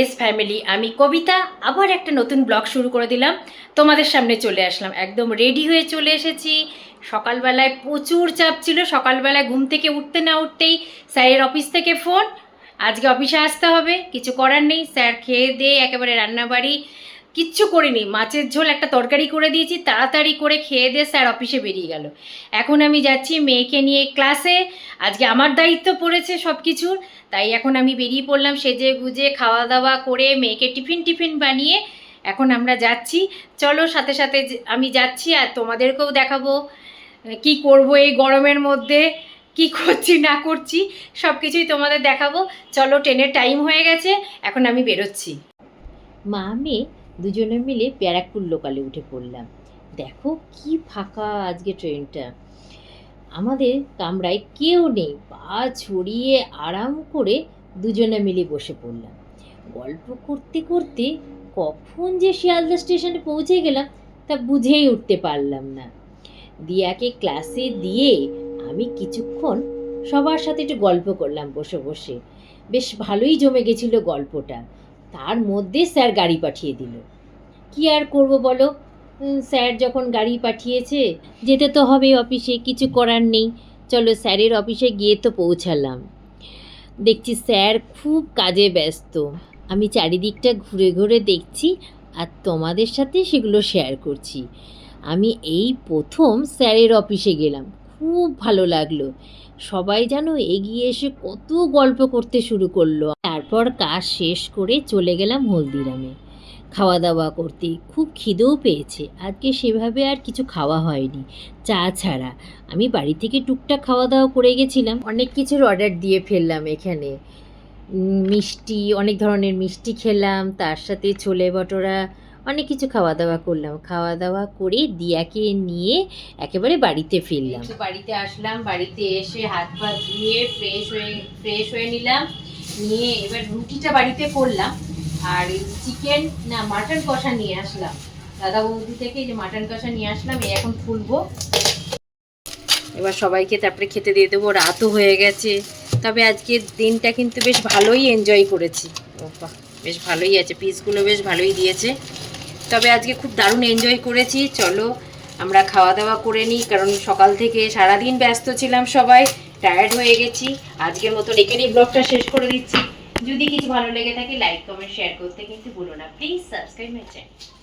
S family, আমি কবিতা, আবার একটা নতুন ব্লগ শুরু করে দিলাম। তোমাদের সামনে চলে আসলাম। একদম রেডি হয়ে চলে এসেছি। সকালবেলায় প্রচুর চাপ ছিল। সকালবেলায় ঘুম থেকে উঠতে না উঠতেই স্যারের অফিস থেকে ফোন আজকে অফিসে আসতে হবে, কিছু করার নেই। স্যার খেয়ে দিয়ে একেবারে রান্নাবাড়ি কিচ্ছু করিনি। মাছের ঝোল একটা তরকারি করে দিয়েছি, তাড়াতাড়ি করে খেয়ে দিয়ে স্যার অফিসে বেরিয়ে গেল। এখন আমি যাচ্ছি মেয়েকে নিয়ে ক্লাসে। আজকে আমার দায়িত্ব পড়েছে সব কিছুর তাই এখন আমি বেরিয়ে পড়লাম সেজে গুজে খাওয়া দাওয়া করে মেয়েকে টিফিন টিফিন বানিয়ে এখন আমরা যাচ্ছি। চলো সাথে সাথে আমি যাচ্ছি আর তোমাদেরকেও দেখাবো কি করব এই গরমের মধ্যে, কি করছি, না করছি সব কিছুই তোমাদের দেখাবো। চলো ট্রেনের টাইম হয়ে গেছে, এখন আমি বেরোচ্ছি। মা, মেয়ে দুজনে মিলে ব্যারাকপুর লোকালে উঠে পড়লাম। দেখো কি ফাঁকা আজকে ট্রেনটা। আমাদের কামরায় কেউ নেই। পা ছড়িয়ে আরাম করে দুজনে মিলে বসে পড়লাম। গল্প করতে করতে কখন যে শিয়ালদা স্টেশনে পৌঁছে গেলাম তা বুঝেই উঠতে পারলাম না। দিয়াকে ক্লাসে দিয়ে আমি কিছুক্ষণ সবার সাথে একটু গল্প করলাম বসে বসে। বেশ ভালোই জমে গেছিল গল্পটা। তার মধ্যে স্যার গাড়ি পাঠিয়ে দিল। কি আর করব বলো? স্যার যখন গাড়ি পাঠিয়েছে, যেতে তো হবে অফিসে, কিছু করার নেই। চলো স্যারের অফিসে গিয়ে তো পৌঁছালাম। দেখছি স্যার খুব কাজে ব্যস্ত। আমি চারিদিকটা ঘুরে ঘুরে দেখছি আর তোমাদের সাথে সেগুলো শেয়ার করছি। আমি এই প্রথম স্যারের অফিসে গেলাম। খুব ভালো লাগল। সবাই যেন এগিয়ে এসে কত গল্প করতে শুরু করল। তারপর কাজ শেষ করে চলে গেলাম হলদিরামে। খাওয়া দাওয়া করতে। খুব খিদেও পেয়েছে। আজকে সেভাবে আর কিছু খাওয়া হয়নি। চা ছাড়া। আমি বাড়ি থেকে টুকটাক খাওয়া দাওয়া করে গেছিলাম। অনেক কিছুর অর্ডার দিয়ে ফেললাম এখানে। মিষ্টি অনেক ধরনের মিষ্টি খেলাম। তার সাথে ছোলে ভটোরা অনেক কিছু খাওয়া দাওয়া করলাম। খাওয়া দাওয়া করে দিয়াকে নিয়ে একেবারে বাড়িতে ফিরলাম। বাড়িতে আসলাম। বাড়িতে এসে হাত পা ধুয়ে ফ্রেশ হয়ে ফ্রেশ হয়ে নিলাম। নিয়ে এবার রুটিটা বাড়িতে করলাম। আর চিকেন না মাটন কষা নিয়ে আসলাম। দাদা বৌদি থেকে এই যে মাটন কষা নিয়ে আসলাম এই এখন খুলবো। এবার সবাইকে তারপরে খেতে দিয়ে দেবো রাতও হয়ে গেছে। তবে আজকের দিনটা কিন্তু বেশ ভালোই এনজয় করেছি। ও বাহ, বেশ ভালোই আছে পিসগুলো বেশ ভালোই দিয়েছে। তবে আজকে খুব দারুণ এনজয় করেছি। চলো আমরা খাওয়া দাওয়া করে নিই কারণ সকাল থেকে সারাদিন ব্যস্ত ছিলাম সবাই টায়ার্ড হয়ে গেছি। আজকের মতো এখানেই ব্লগটা শেষ করে দিচ্ছি। যদি কিছু ভালো লেগে থাকে লাইক কমেন্ট শেয়ার করতে কিন্তু ভুলো না। Please subscribe my channel